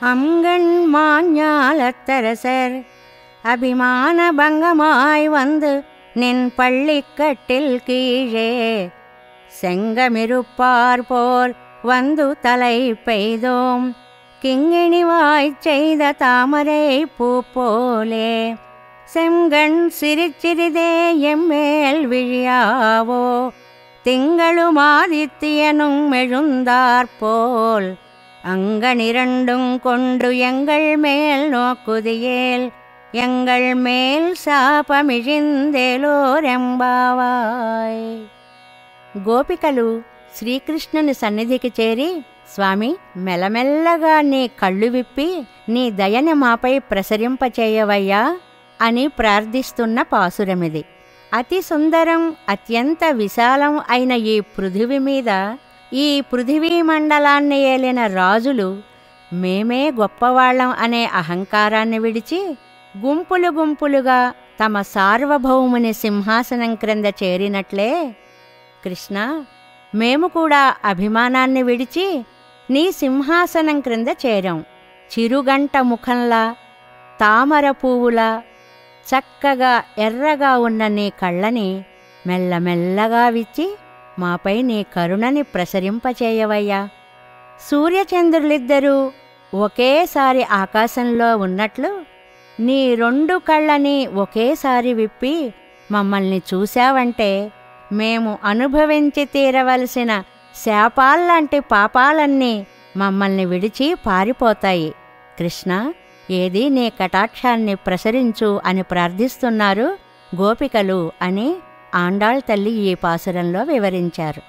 அங்கண் மாஞாலத்தரசர் அபிமான பங்கமாய் வந்து நின் பள்ளிக்கட்டில் கீழே செங்கமிருப்பார் போல் வந்து தலை பெய்தோம். கிங்கிணிவாய்ச் செய்த தாமரை பூ போலே செங்கண் சிரிச்சிறிதே எம்மேல் விழியாவோ. திங்களும் ஆதித்தியனும் எழுந்தாற்போல் அங்கனிரண்டும் கொண்டு எங்கள் மேல் நோக்குதியேல் எங்கள் மேல் శాపమిజిందేలోరెంబావాయ్ గోపికలు శ్రీకృష్ణుని సన్నిధికి చేరి స్వామి మెల్లమెల్లగా నీ కళ్ళు విప్పి నీ దయని మాపై ప్రసరింపచేయవయ్యా అని ప్రార్థిస్తున్న పాసురమిది అతి సుందరం అత్యంత విశాలం అయిన ఈ పృథివి మీద ఈ పృథివీ మండలాన్ని ఏలిన రాజులు మేమే గొప్పవాళ్ళం అనే అహంకారాన్ని విడిచి గుంపులు గుంపులుగా తమ సార్వభౌముని సింహాసనం క్రింద చేరినట్లే. కృష్ణ మేము కూడా అభిమానాన్ని విడిచి నీ సింహాసనం క్రింద చేరాం. చిరుగంట ముఖంలా తామర పువ్వులా చక్కగా ఎర్రగా ఉన్న నీ కళ్ళని మెల్లమెల్లగా విచ్చి మాపై నీ కరుణని ప్రసరింపచేయవయ్యా. సూర్యచంద్రులిద్దరూ ఒకేసారి ఆకాశంలో ఉన్నట్లు నీ రెండు కళ్ళని ఒకేసారి విప్పి మమ్మల్ని చూశావంటే మేము అనుభవించి తీరవలసిన శాపాల్లాంటి పాపాలన్నీ మమ్మల్ని విడిచి పారిపోతాయి. కృష్ణ ఏది నీ కటాక్షాన్ని ప్రసరించు అని ప్రార్థిస్తున్నారు గోపికలు అని ఆండాళ్ తల్లి ఈ పాసురంలో వివరించారు?